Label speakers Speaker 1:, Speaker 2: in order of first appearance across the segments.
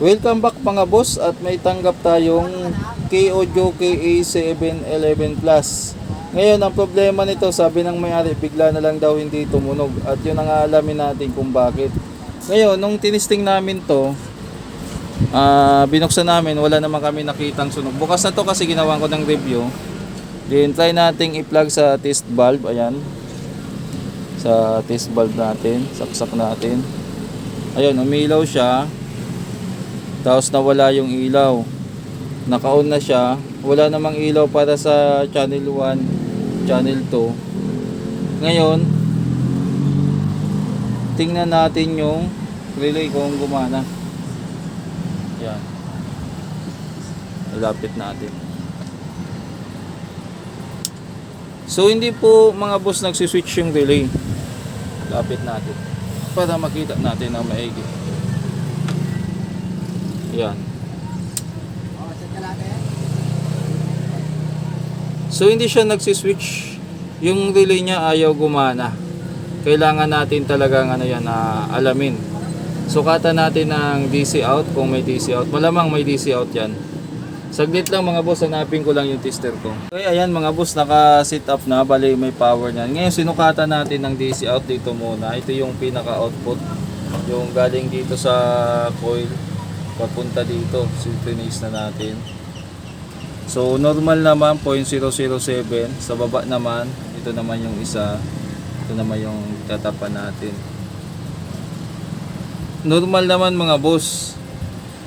Speaker 1: Welcome back mga boss at may tanggap tayong K-Audio KA711 Plus. Ngayon ang problema nito sabi ng may-ari bigla na lang daw hindi tumunog at yun ang alamin natin kung bakit. Ngayon nung tinisting namin to ah binuksan namin wala naman kami nakitang sunog. Bukas na to kasi ginawa ko ng review. Then try nating i-plug sa test valve ayan. Sa test valve natin, saksak natin. Ayun, umilaw siya. Tapos nawala yung ilaw. Naka-on na siya. Wala namang ilaw para sa channel 1, channel 2. Ngayon, tingnan natin yung relay kung gumana. Yan. Lapit natin. So hindi po mga boss nagsiswitch yung relay. Lapit natin. Para makita natin ang maigi. Yan. So hindi siya nagsiswitch. Yung relay niya ayaw gumana. Kailangan natin talagang ano yan, ah, alamin. Sukatan natin ng DC out kung may DC out. Malamang may DC out yan. Saglit lang mga boss, hanapin ko lang yung tester ko. Okay, ayan mga boss, naka-sit up na, bali may power niyan. Ngayon sinukatan natin ng DC out dito muna. Ito yung pinaka-output. Yung galing dito sa coil, papunta dito. Synchronize na natin. So normal naman 0.007 sa baba naman ito naman yung isa. Ito naman yung tatapan natin. Normal naman mga boss.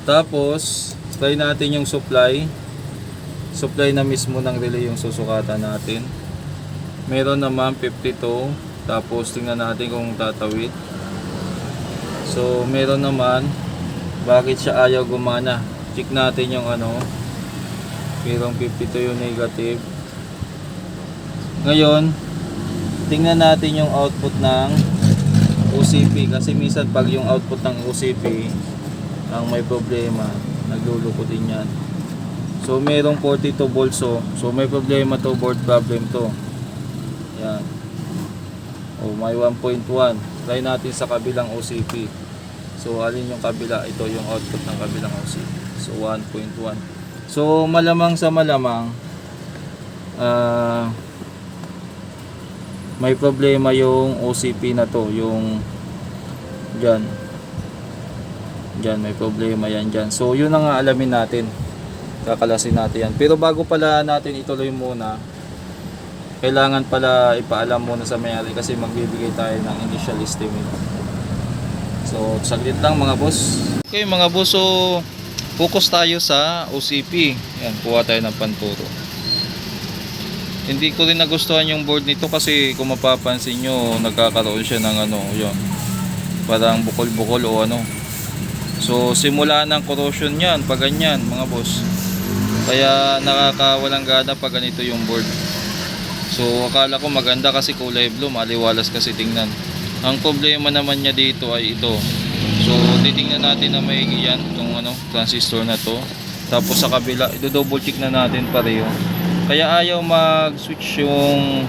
Speaker 1: Tapos try natin yung supply. Supply na mismo ng relay yung susukatan natin. Meron naman 52 tapos tingnan natin kung tatawid. So meron naman bakit siya ayaw gumana check natin yung ano Merong 52 yung negative. Ngayon, tingnan natin yung output ng OCP kasi minsan pag yung output ng OCP ang may problema, nagluluko din yan. So merong 42 volts oh. So may problema to, board problem to. Yan. Oh, may 1.1. Try natin sa kabilang OCP. So alin yung kabila? Ito yung output ng kabilang OCP. So 1.1. So malamang sa malamang ah may problema yung OCP na to, yung dyan. Dyan, may problema yan dyan. So yun ang alamin natin. Kakalasin natin yan. Pero bago pala natin ituloy muna, kailangan pala ipaalam muna sa mayari kasi magbibigay tayo ng initial estimate. So saglit lang mga boss. Okay mga boss, so focus tayo sa OCP. Yan, kuha tayo ng panturo. Hindi ko rin nagustuhan yung board nito kasi kung mapapansin nyo, nagkakaroon siya ng ano, yun. Parang bukol-bukol o ano. So, simula ng corrosion yan, pag ganyan, mga boss. Kaya nakakawalang gana pag ganito yung board. So, akala ko maganda kasi kulay blue, maliwalas kasi tingnan. Ang problema naman niya dito ay ito. So, titingnan natin na may yan, itong ano, transistor na to. Tapos sa kabila, i-double check na natin pareho. Kaya ayaw mag-switch yung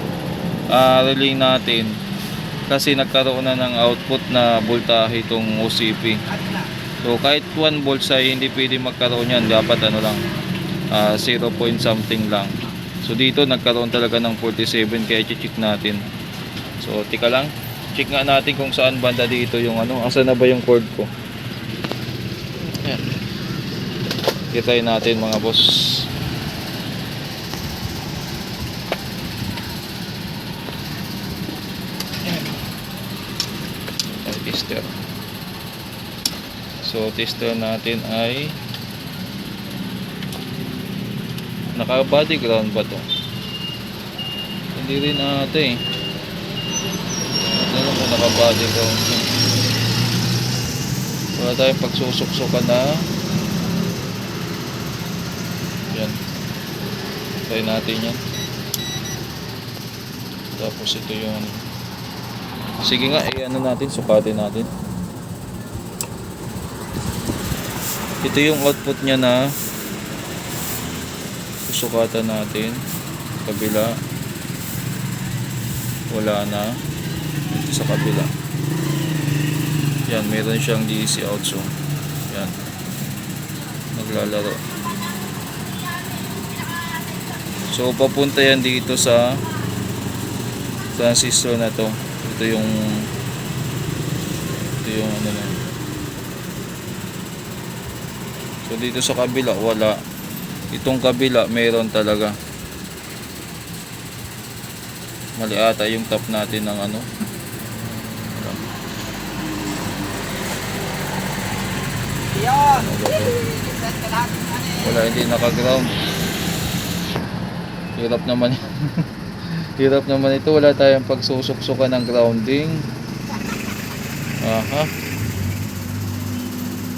Speaker 1: ah, relay natin kasi nagkaroon na ng output na voltahe itong OCP. So kahit 1 volts ay hindi pwede magkaroon yan. Dapat ano lang, ah, 0 point something lang. So dito nagkaroon talaga ng 47 kaya check natin. So tika lang, check nga natin kung saan banda dito yung ano, asa na ba yung cord ko. Ayan. Kitain natin mga boss. Ay, tester. So, tester natin ay naka body ground ba to? Hindi rin ata eh. Mo naka body ground to? Wala tayong pagsusuksukan na yan. Try natin yan. Tapos ito yung Sige nga, eh ano natin, sukatin natin. Ito yung output niya na susukatan natin. Kabila. Wala na. Sa kabila. Yan, meron siyang DC out so. Yan. Naglalaro. So papunta yan dito sa transistor na to. Ito yung ito yung ano na. So dito sa kabila wala. Itong kabila meron talaga. Mali ata yung top natin ng ano. Wala hindi naka-ground. Hirap naman. Hirap naman ito. Wala tayong pagsusuksukan ng grounding. Aha.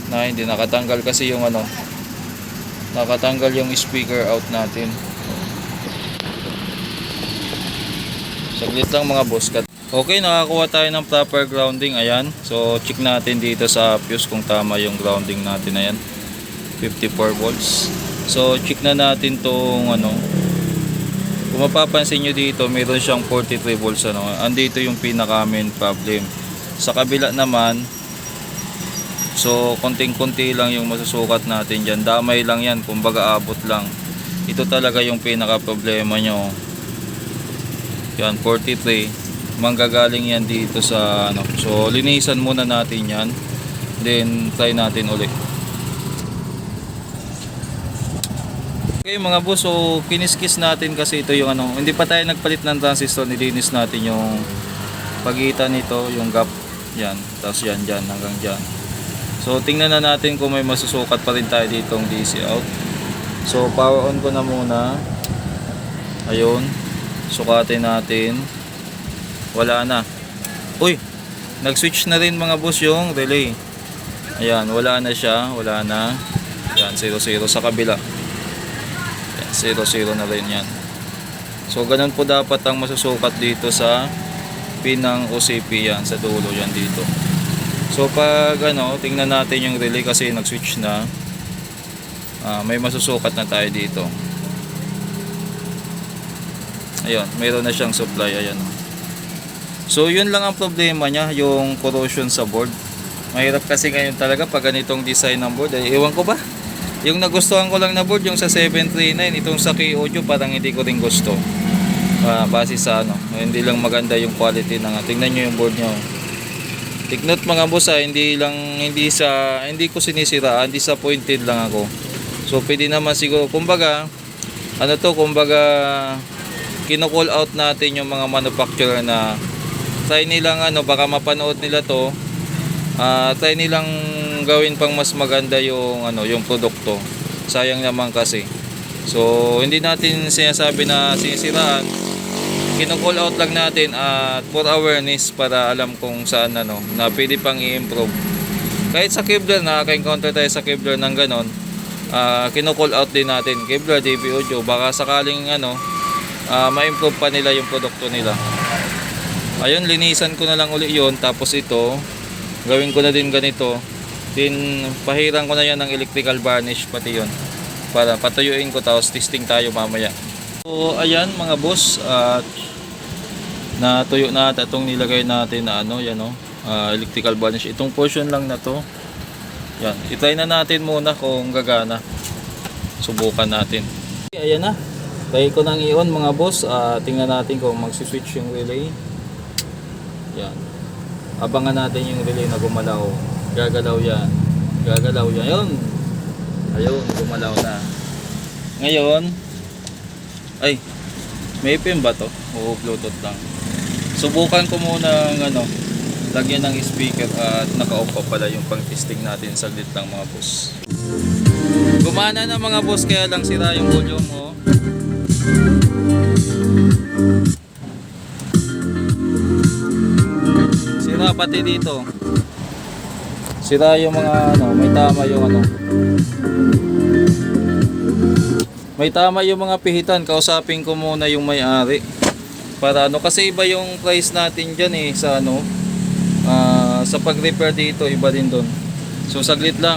Speaker 1: Na hindi nakatanggal kasi yung ano. Nakatanggal yung speaker out natin. Saglit lang mga boss cut. Okay, nakakuha tayo ng proper grounding. Ayan. So, check natin dito sa fuse kung tama yung grounding natin na yan. 54 volts. So, check na natin tong ano. Kung mapapansin nyo dito, meron siyang 43 volts ano. Andito yung pinaka main problem. Sa kabila naman, so konting-konti lang yung masusukat natin dyan. Damay lang yan, kumbaga abot lang. Ito talaga yung pinaka problema nyo. Yan, 43. Manggagaling yan dito sa ano. So, linisan muna natin yan. Then, try natin ulit. Okay mga boss, so kiniskis natin kasi ito yung ano, hindi pa tayo nagpalit ng transistor, nilinis natin yung pagitan nito, yung gap, yan, tapos yan, dyan, hanggang dyan. So tingnan na natin kung may masusukat pa rin tayo ditong DC out. So power on ko na muna. Ayun, sukatin natin. Wala na. Uy, nag-switch na rin mga boss yung relay. Ayan, wala na siya, wala na. Yan, 0-0 sa kabila. Yan, 0-0 na rin yan. So, ganun po dapat ang masusukat dito sa pinang OCP yan, sa dulo yan dito. So, pag ano, tingnan natin yung relay kasi nag-switch na. Ah, may masusukat na tayo dito. Ayun, mayroon na siyang supply. Ayan. So, yun lang ang problema niya, yung corrosion sa board. Mahirap kasi ngayon talaga pag ganitong design ng board. Ay, ewan ko ba? Yung nagustuhan ko lang na board, yung sa 739, itong sa K-Audio, parang hindi ko rin gusto. Ah, base sa ano, hindi lang maganda yung quality ng tingnan nyo yung board nyo. Take note mga boss ah, hindi lang hindi sa hindi ko sinisiraan, disappointed lang ako. So pwede naman siguro kumbaga ano to kumbaga kino-call out natin yung mga manufacturer na try nilang ano baka mapanood nila to. Ah try nilang gawin pang mas maganda yung ano yung produkto. Sayang naman kasi. So hindi natin sinasabi na sinisiraan. Kino-call out lang natin at for awareness para alam kung saan ano na pwede pang i-improve. Kahit sa Kevlar nakaka-encounter tayo sa Kevlar ng ganon. Uh, kino-call out din natin. Kevlar, DB Audio baka sakaling ano ah, ma-improve pa nila yung produkto nila ayun linisan ko na lang uli yun tapos ito gawin ko na din ganito din pahiran ko na yan ng electrical varnish pati yun para patuyuin ko tapos testing tayo mamaya So ayan mga boss at natuyo na ata itong nilagay natin na ano yan oh, ah, electrical varnish. Itong portion lang na to. Yan, itry na natin muna kung gagana. Subukan natin. Okay, ayan na. Try ko nang i-on mga boss. Ah, tingnan natin kung magsi-switch yung relay. Yan. Abangan natin yung relay na gumalaw. Gagalaw yan. Gagalaw yan. Ayun. Ayun, gumalaw na. Ngayon, ay, may pin ba to? Oo, Bluetooth lang. Subukan ko muna ng ano, lagyan ng speaker at naka-off pa pala yung pang-testing natin saglit lang mga boss. Gumana na mga boss kaya lang sira yung volume oh. Pati dito. Sira yung mga ano, may tama yung ano. May tama yung mga pihitan. Kausapin ko muna yung may-ari. Para ano, kasi iba yung price natin dyan eh sa ano. ah, sa pag-repair dito, iba din doon. So saglit lang.